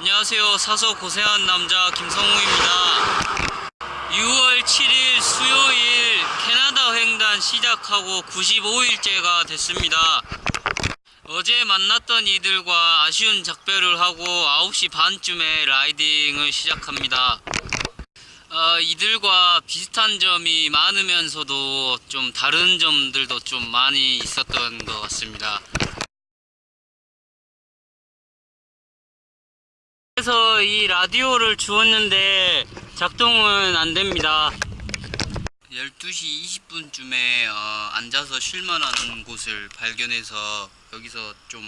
안녕하세요. 사서 고생한 남자 김성우입니다. 6월 7일 수요일 캐나다 횡단 시작하고 95일째가 됐습니다. 어제 만났던 이들과 아쉬운 작별을 하고 9시 반쯤에 라이딩을 시작합니다. 어, 이들과 비슷한 점이 많으면서도 좀 다른 점들도 좀 많이 있었던 것 같습니다. 이 라디오를 주었는데 작동은 안 됩니다. 12시 20분쯤에 어, 앉아서 쉴만한 곳을 발견해서 여기서 좀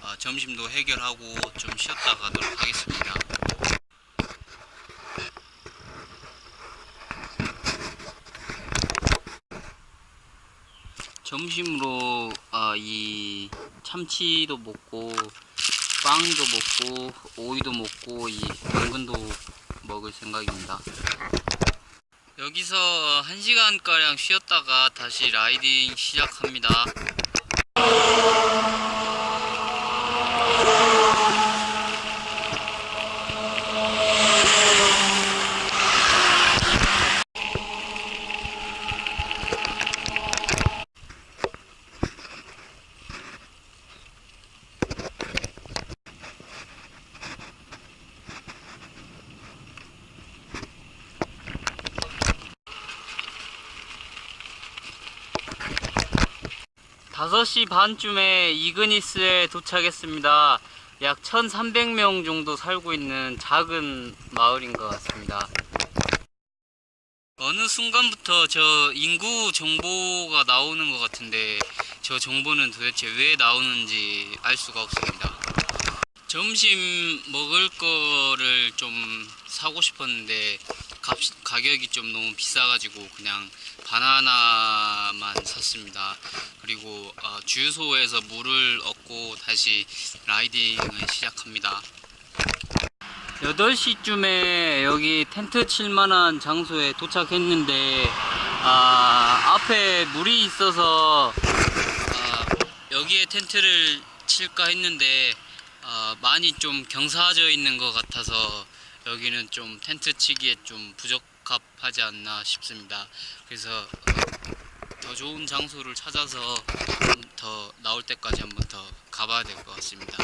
어, 점심도 해결하고 좀 쉬었다 가도록 하겠습니다. 점심으로 아, 이 참치도 먹고 빵도 먹고 오이도 먹고 이 당근도 먹을 생각입니다. 여기서 1시간 가량 쉬었다가 다시 라이딩 시작합니다. 다섯 시 반쯤에 이그니스에 도착했습니다. 약 1,300명 정도 살고 있는 작은 마을인 것 같습니다. 어느 순간부터 저 인구 정보가 나오는 것 같은데 저 정보는 도대체 왜 나오는지 알 수가 없습니다. 점심 먹을 거를 좀 사고 싶었는데 값, 가격이 좀 너무 비싸가지고 그냥 바나나만 샀습니다. 그리고 어, 주유소에서 물을 얻고 다시 라이딩을 시작합니다. 8시쯤에 여기 텐트 칠만한 장소에 도착했는데 아, 앞에 물이 있어서 아, 여기에 텐트를 칠까 했는데 아, 많이 좀 경사져 있는 것 같아서 여기는 좀 텐트 치기에 좀 부적합하지 않나 싶습니다. 그래서 어, 더 좋은 장소를 찾아서 좀더 나올 때까지 한번 더 가봐야 될 것 같습니다.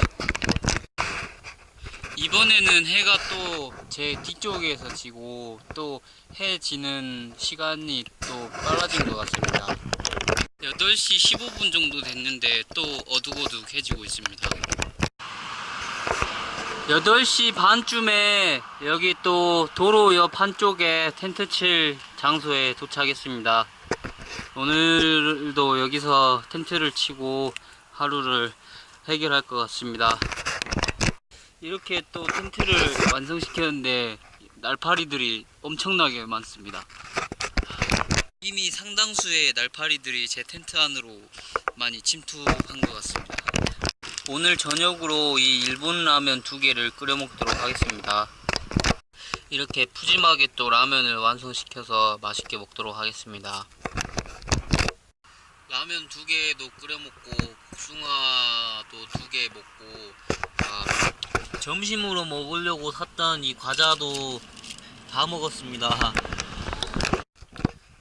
이번에는 해가 또 제 뒤쪽에서 지고 또 해 지는 시간이 또 빨라진 것 같습니다. 8시 15분 정도 됐는데 또 어둑어둑해지고 있습니다. 8시 반쯤에 여기 또 도로 옆 한쪽에 텐트 칠 장소에 도착했습니다. 오늘도 여기서 텐트를 치고 하루를 해결할 것 같습니다. 이렇게 또 텐트를 완성시켰는데 날파리들이 엄청나게 많습니다. 이미 상당수의 날파리들이 제 텐트 안으로 많이 침투한 것 같습니다. 오늘 저녁으로 이 일본 라면 두 개를 끓여 먹도록 하겠습니다. 이렇게 푸짐하게 또 라면을 완성시켜서 맛있게 먹도록 하겠습니다. 라면 두 개도 끓여 먹고 복숭아도 두 개 먹고 아, 점심으로 먹으려고 샀던 이 과자도 다 먹었습니다.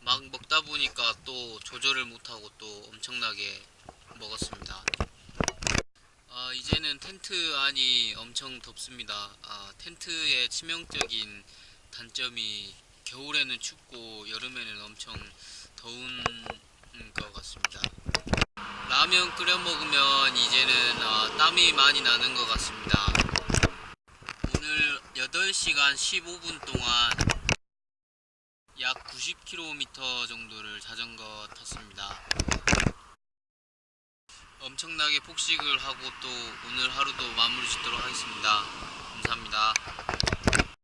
막 먹다 보니까 또 조절을 못하고 또 엄청나게 먹었습니다. 아, 이제는 텐트 안이 엄청 덥습니다. 아, 텐트의 치명적인 단점이 겨울에는 춥고 여름에는 엄청 더운 것 같습니다. 라면 끓여 먹으면 이제는 아, 땀이 많이 나는 것 같습니다. 오늘 8시간 15분 동안 약 90km 정도를 자전거 탔습니다. 엄청나게 폭식을 하고 또 오늘 하루도 마무리 짓도록 하겠습니다. 감사합니다.